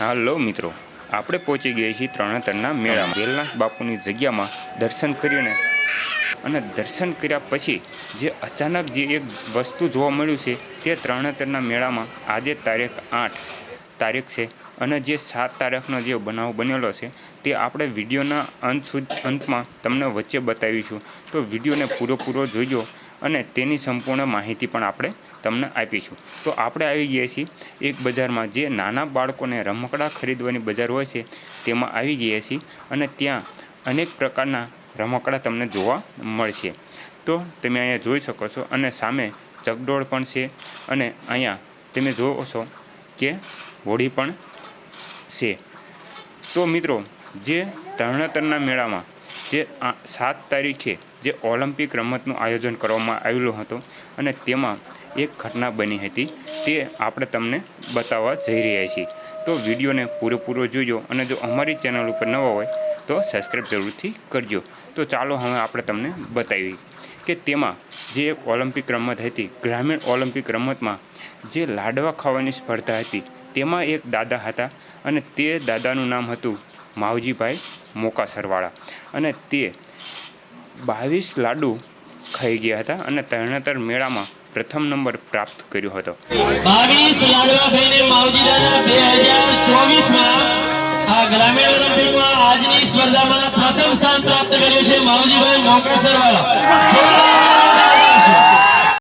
હાલો મિત્રો, આપણે પહોંચી ગયા છીએ ત્રણેતરના મેળામાં. વેલનાથ બાપુની જગ્યામાં દર્શન કરીને અને દર્શન કર્યા પછી જે અચાનક જે એક વસ્તુ જોવા મળ્યું છે તે ત્રણેતરના મેળામાં આજે તારીખ આઠ તારીખ છે અને જે સાત તારીખનો જે બનાવ બનેલો છે તે આપણે વિડીયોના અંત સુધી અંતમાં તમને વચ્ચે બતાવીશું. તો વિડીયોને પૂરેપૂરો જોઈજો અને તેની સંપૂર્ણ માહિતી પણ આપણે તમને આપીશું. તો આપણે આવી ગયા છીએ એક બજારમાં જે નાના બાળકોને રમકડાં ખરીદવાની બજાર હોય છે તેમાં આવી ગયા છીએ અને ત્યાં અનેક પ્રકારના રમકડાં તમને જોવા મળશે. તો તમે અહીંયા જોઈ શકો છો અને સામે ચકડોળ પણ છે અને અહીંયા તમે જોવો છો કે હોડી પણ છે. તો મિત્રો, જે તરણેતરના મેળામાં જે સાત તારીખે જે ઓલિમ્પિક રમતનું આયોજન કરવામાં આવેલું હતું અને તેમાં એક ઘટના બની હતી તે આપણે તમને બતાવવા જઈ રહ્યા છીએ. તો વિડીયોને પૂરેપૂરો જોજો અને જો અમારી ચેનલ ઉપર નવા હોય તો સબસ્ક્રાઈબ જરૂરથી કરજો. તો ચાલો હવે આપણે તમને બતાવી કે તેમાં જે ઓલિમ્પિક રમત હતી, ગ્રામીણ ઓલિમ્પિક રમતમાં જે લાડવા ખાવાની સ્પર્ધા હતી તેમાં એક દાદા હતા અને તે દાદાનું નામ હતું માવજીભાઈ મોકાસરવાળા. અને તે બાવીસ લાડુ ખાઈ ગયા હતા અને તરણેતર મેળામાં પ્રથમ નંબર પ્રાપ્ત કર્યો હતો. આજની સ્પર્ધામાં પ્રથમ સ્થાન પ્રાપ્ત કર્યું છે માવજીભાઈ મોકાસર વાળા